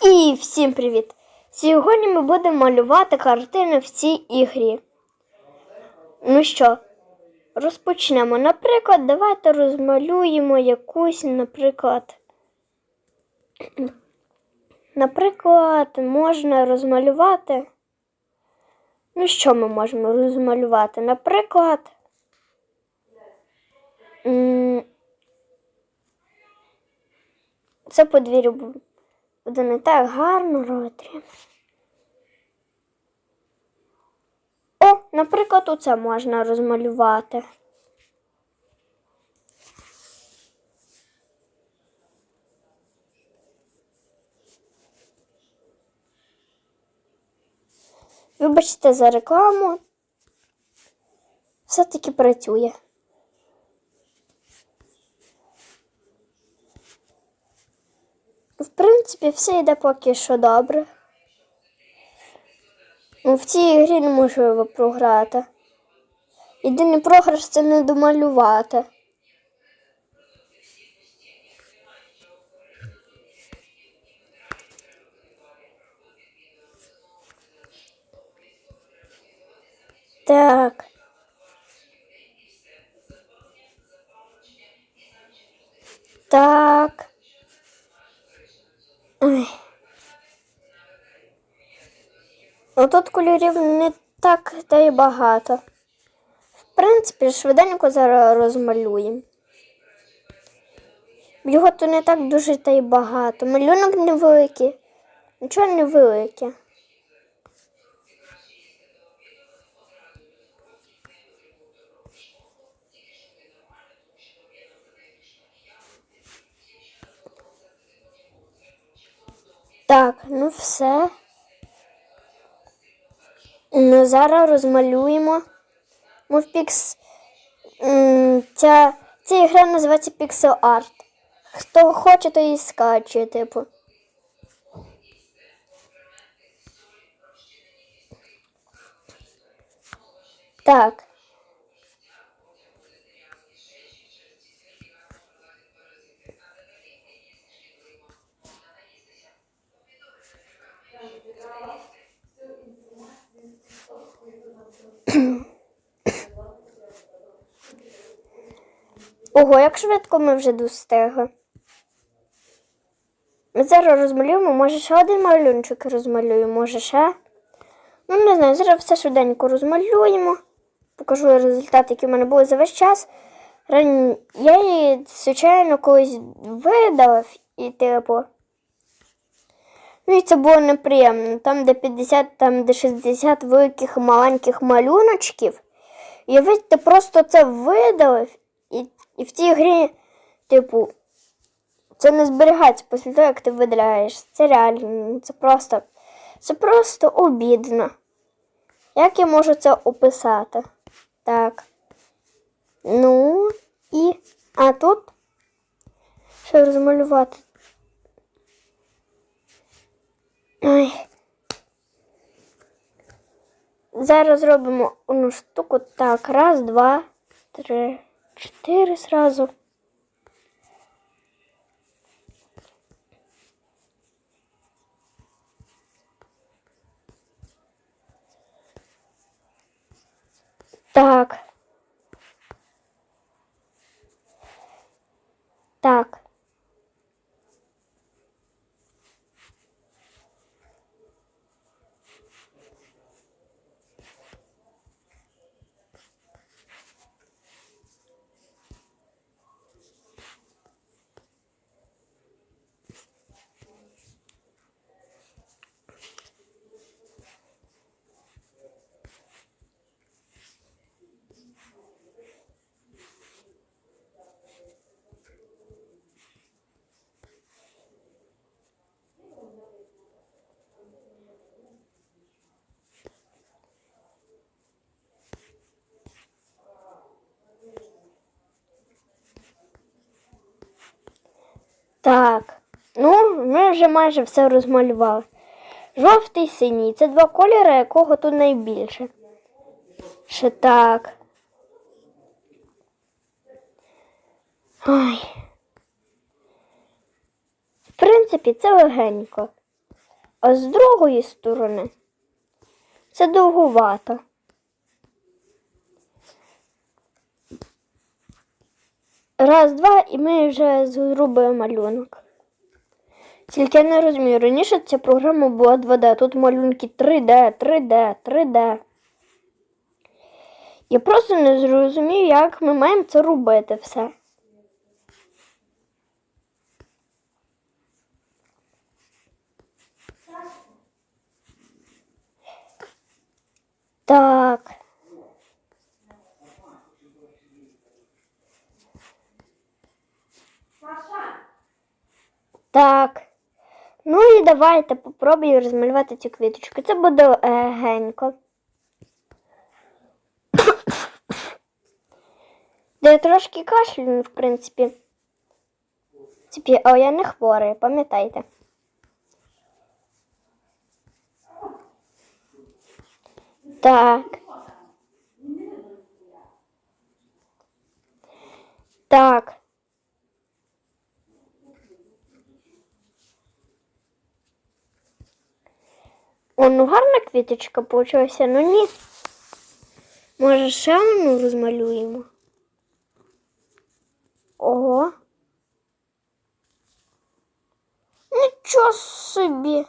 І всім привіт! Сьогодні ми будемо малювати картини в цій ігрі. Ну що, розпочнемо. Наприклад, давайте розмалюємо якусь, наприклад. Наприклад, можна розмалювати. Ну, що ми можемо розмалювати? Наприклад. Це подвір'я буде не так гарно ротрі. О, наприклад, оце можна розмалювати. Вибачте за рекламу. Все-таки працює. В принципі, все йде поки що добре. Ну, В цій ігрі неможливо програти. Єдиний програш це не домалювати. Так. Ну тут кольорів не так та й багато. В принципі, швиденько зараз розмалюємо. Його то не так дуже та й багато. Малюнок невеликий. Нічого невелике. Так, ну все. Ну, зараз розмалюємо. Ми в пікс... Ця... Ця ігра називається Pixel Art. Хто хоче, то і скачує, типу. Так. Ого, як швидко ми вже достигли. Ми зараз розмалюємо, може ще один малюнчик розмалюємо, може ще. Ну, не знаю, зараз все швиденько розмалюємо. Покажу результат, який в мене були за весь час. Ран... Я її, звичайно, колись видав і типу. Ну і це було неприємно. Там, де 50, там, де 60 великих маленьких малюночків. І ви ти просто це видалив, і, і в цій грі, типу, це не зберігається після того, як ти видаляєш. Це реально, це просто, це просто обідно. Як я можу це описати? Так. Ну і. А тут що розмалювати? Ой. Зараз зробимо одну штуку. Так, раз, два, три, чотири сразу. Так. Так. Так. Ну, ми вже майже все розмалювали. Жовтий синій. Це два кольори, якого тут найбільше. Ще так. Ой. В принципі, це легенько. А з другої сторони це довгувато. Раз, два, і ми вже зробимо малюнок. Тільки я не розумію, раніше ця програма була 2D, тут малюнки 3D, 3D, 3D. Я просто не зрозумію, як ми маємо це робити все. Так. Так. Ну і давайте попробую розмалювати цю квіточку. Це буде легенько. Де я трошки кашлю, в принципі. Типі, а я не хворий, пам'ятайте. Так. Так. О, ну гарна квіточка получилася, ну ні. Може, ще одну розмалюємо? Ого. Нічого собі.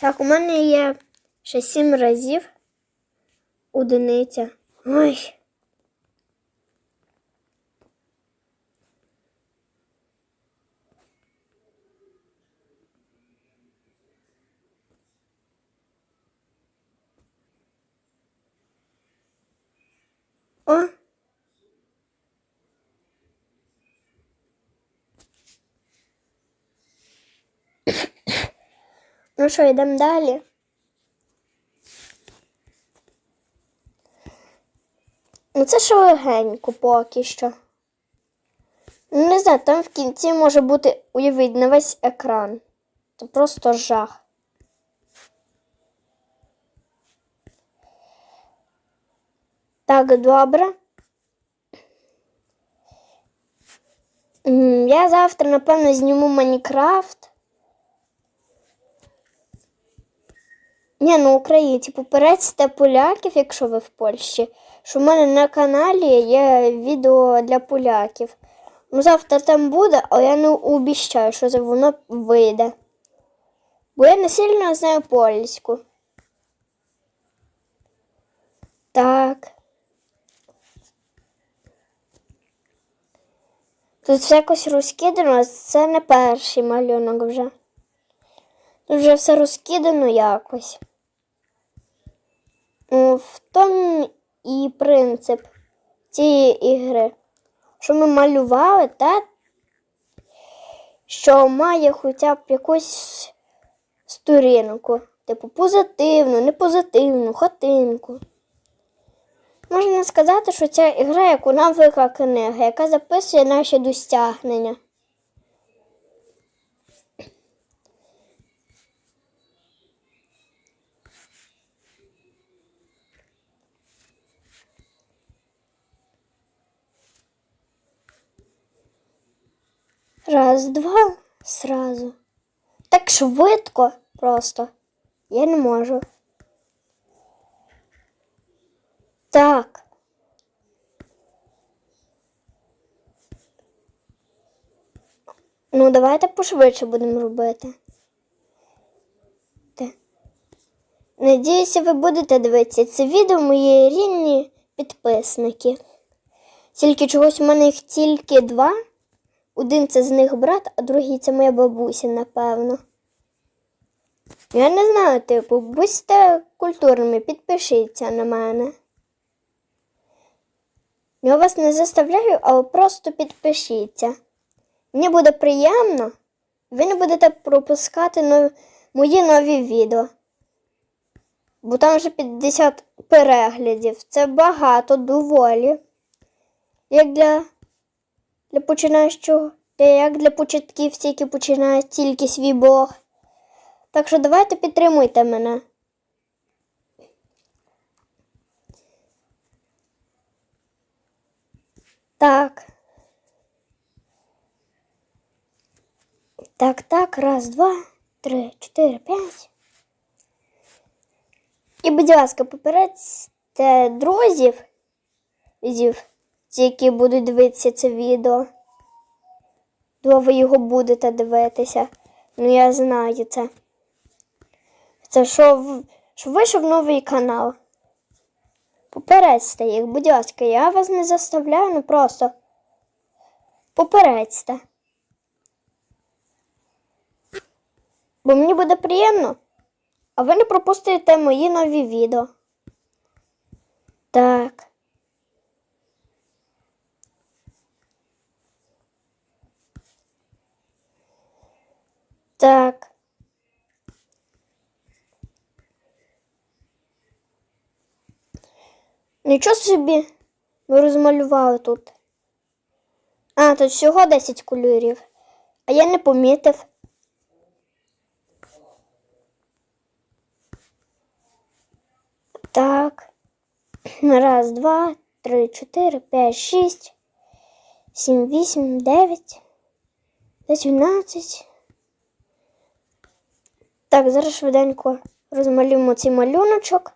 Так, у мене є ще сім разів одиниця. Ой. О. Ну що, йдемо далі. Ну це ще легенько поки що. Ну, не знаю, там в кінці може бути уявіть на весь екран. Це просто жах. Так, добре. Я завтра, напевно, зніму Майнкрафт. Ні, ну українці, попередьте поляків, якщо ви в Польщі, що в мене на каналі є відео для поляків. Ну, завтра там буде, але я не обіщаю, що це воно вийде. Бо я не сильно знаю польську. Так. Тут все якось розкидано, це не перший малюнок вже. Вже все розкидано якось. В тому і принцип цієї ігри, що ми малювали те, що має хоча б якусь сторінку. Типу позитивну, не позитивну, хатинку. Можна сказати, що ця ігра як навика книга, яка записує наші досягнення. Раз, два, сразу. Так швидко просто. Я не можу. Так. Ну, давайте пошвидше будемо робити. Те. Надіюся, ви будете дивитися це відео мої рідні підписники. Тільки чогось у мене їх тільки два. Один це з них брат, а другий це моя бабуся, напевно. Я не знаю, типу, будьте культурними, підпишіться на мене. Я вас не заставляю, але просто підпишіться. Мені буде приємно, ви не будете пропускати нові, мої нові відео. Бо там вже 50 переглядів. Це багато, доволі. Як для, для починаючого, як для початківців, які починають тільки свій бог. Так що давайте підтримуйте мене. Так. Так, так, раз, два, три, чотири, п'ять. І, будь ласка, попередьте друзів. зів ті, які будуть дивитися це відео. Бо ви його будете дивитися. Ну, я знаю це. Це що, що вийшов новий канал. Попередьте їх, будь ласка, я вас не заставляю, ну просто попередьте. Бо мені буде приємно, а ви не пропустите мої нові відео. Так. Так. Нічого собі ми розмалювали тут. А, тут всього 10 кольорів. А я не помітив. Так. Раз, два, три, чотири, п'ять, шість, сім, вісім, дев'ять, десять, одинадцять. Так, зараз швиденько розмалюємо цей малюночок.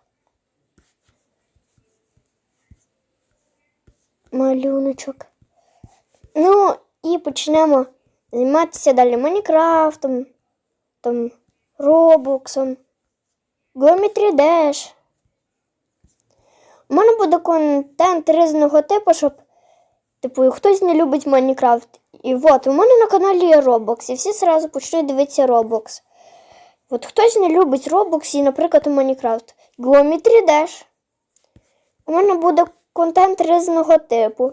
Малюночок. Ну, і почнемо займатися далі Майнкрафтом, там, Роблоксом, Geometry Dash. У мене буде контент різного типу, щоб, типу, хтось не любить Майнкрафт. І от, у мене на каналі є Roblox, і всі зразу почнуть дивитися Roblox. От хтось не любить Roblox і, наприклад, Майнкрафт. Geometry Dash. У мене буде контент різного типу.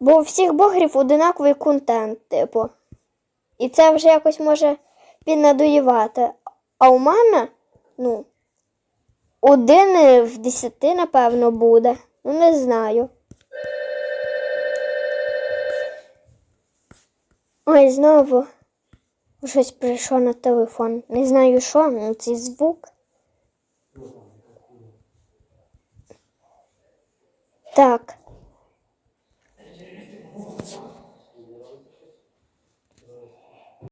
Бо у всіх блогерів одинаковий контент, типу. І це вже якось може піднадоївати. А у мене, ну, один в десяти, напевно, буде. Ну, не знаю. Ой, знову Щось прийшло на телефон. Не знаю, що, але цей звук. Так.